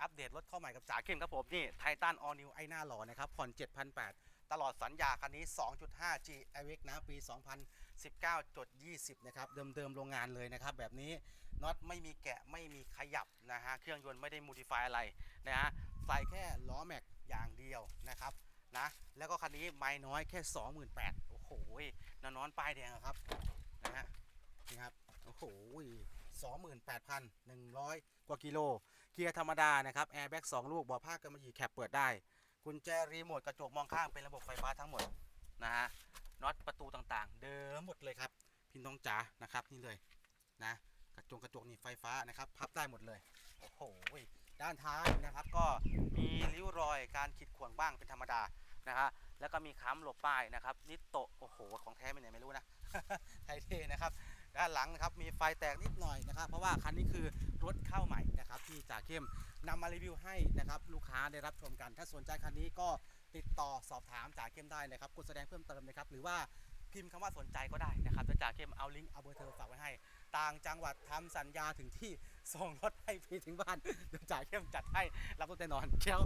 อัปเดตรถเข้าใหม่กับจ๋าเข้มครับผมนี่ไททันออนิวไอหน้าหล่อนะครับ ผ่อน 7,800 ตลอดสัญญาคันนี้ 2.5G a v i x นะ ปี 2019.20 นะครับ เดิมๆโรงงานเลยนะครับ แบบนี้น็อตไม่มีแกะไม่มีขยับนะฮะ เครื่องยนต์ไม่ได้มูดิฟายอะไรนะฮะ ใส่แค่ล้อแม็กอย่างเดียวนะครับนะแล้วก็คันนี้ไม่น้อยแค่ 28,000โอ้โหนอนนอนป้ายแดงครับนะฮะนี่ครับโอ้โห28,100 กว่ากิโล เกียร์ธรรมดานะครับแอร์แบ็ก2ลูกเบาะผ้ากำมะหยี่แคปเปิดได้กุญแจรีโมทกระจกมองข้างเป็นระบบไฟฟ้าทั้งหมดนะฮะน็อตประตูต่างๆ เดิมหมดเลยครับพินทองจ๋านะครับนี่เลยนะกระจกกระจกนี่ไฟฟ้านะครับพับได้หมดเลยโอ้โหด้านท้ายนะครับก็มีริ้วรอยการขีดข่วงบ้างเป็นธรรมดานะฮะแล้วก็มีค้ำหลบป้ายนะครับนิโตะโอ้โหของแท้ไม่ไหนไม่รู้นะไทยเทนะครับด้านหลังนะครับมีไฟแตกนิดหน่อยนะครับ เพราะว่าคันนี้คือรถเข้าใหม่นะครับ ที่จ่าเข้มนำมารีวิวให้นะครับลูกค้าได้รับชมกัน ถ้าสนใจคันนี้ก็ติดต่อสอบถามจ่าเข้มได้นะครับกดแสดงเพิ่มเติมนะครับหรือว่าพิมพ์คำว่าสนใจก็ได้นะครับจะจ่าเข้มเอาลิงก์เอาเบอร์โทรฝากไว้ให้ ต่างจังหวัดทำสัญญาถึงที่ส่งรถให้ฟรีถึงบ้านเดี๋ยวจ่าเข้มจัดให้รับรถแน่นอนเชียว